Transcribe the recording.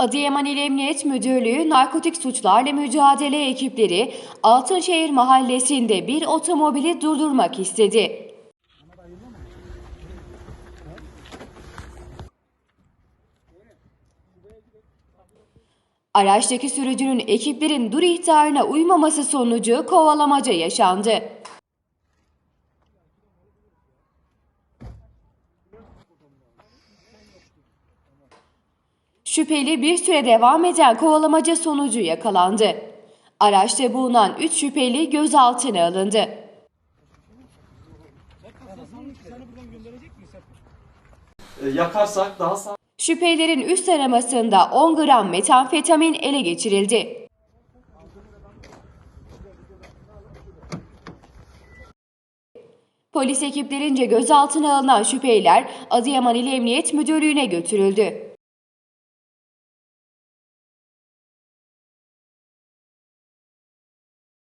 Adıyaman İl Emniyet Müdürlüğü Narkotik Suçlarla Mücadele ekipleri Altınşehir Mahallesi'nde bir otomobili durdurmak istedi. Araçtaki sürücünün ekiplerin dur ihtarına uymaması sonucu kovalamaca yaşandı. Şüpheli bir süre devam eden kovalamaca sonucu yakalandı. Araçta bulunan 3 şüpheli gözaltına alındı. E, yakarsak daha sağ Şüphelilerin üst aramasında 10 gram metamfetamin ele geçirildi. Polis ekiplerince gözaltına alınan şüpheliler Adıyaman İl Emniyet Müdürlüğü'ne götürüldü.